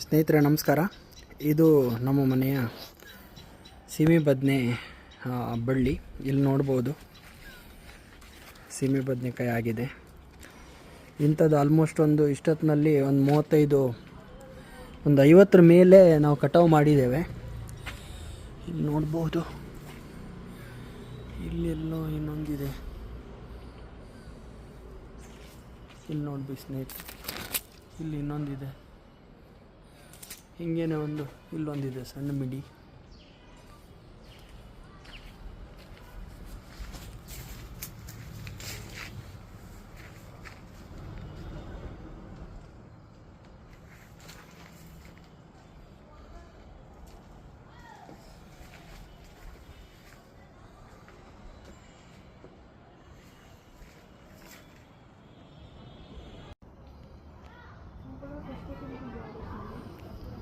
ಸ್ನೇಹಿತರೆ, ನಮಸ್ಕಾರ. ಇದು ನಮ್ಮ ಮನೆಯ ಸೀಮೆ ಬದನೆ ಬಳ್ಳಿ. ಇಲ್ಲಿ ನೋಡ್ಬೋದು. ಸೀಮೆ ಬದನೆಕಾಯಿ ಆಗಿದೆ. ಇಂಥದ್ದು ಆಲ್ಮೋಸ್ಟ್ ಒಂದು ಇಷ್ಟೊತ್ತಿನಲ್ಲಿ ಒಂದು ಮೂವತ್ತೈದು, ಒಂದು ಐವತ್ತರ ಮೇಲೆ ನಾವು ಕಟಾವು ಮಾಡಿದ್ದೇವೆ. ಇಲ್ಲಿ ನೋಡ್ಬೋದು. ಇಲ್ಲೆಲ್ಲೋ ಇನ್ನೊಂದಿದೆ. ಇಲ್ಲಿ ನೋಡ್ಬೇಕು ಸ್ನೇಹಿತರೆ. ಇಲ್ಲಿ ಇನ್ನೊಂದಿದೆ. ಹಿಂಗೇನೆ ಒಂದು ಇಲ್ಲೊಂದಿದೆ ಸಣ್ಣ ಮಿಡಿ.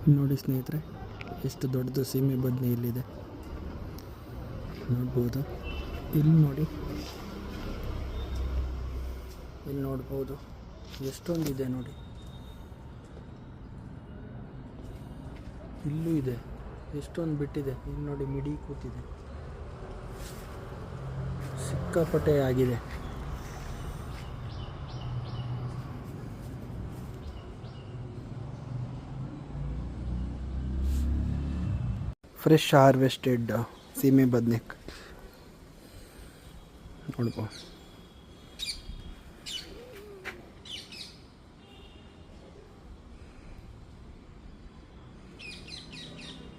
ನೋಡಿ ಸ್ನೇಹಿತರೆ, ಎಷ್ಟು ದೊಡ್ಡದು ಸೀಮೆ ಬದನೆ ಇಲ್ಲಿದೆ. ನೋಡ್ಬೋದು. ಇಲ್ಲಿ ನೋಡಿ. ಇಲ್ಲಿ ನೋಡ್ಬೋದು. ಎಷ್ಟೊಂದಿದೆ ನೋಡಿ. ಇಲ್ಲೂ ಇದೆ. ಎಷ್ಟೊಂದು ಬಿಟ್ಟಿದೆ. ಇಲ್ಲಿ ನೋಡಿ ಮಿಡಿ ಕೂತಿದೆ. ಸಿಕ್ಕಾಪಟ್ಟೆ ಆಗಿದೆ. ಫ್ರೆಶ್ ಹಾರ್ವೆಸ್ಟೆಡ್ ಸೀಮೆ ಬದನೆಕಾಯಿ ನೋಡ್ಬೋದು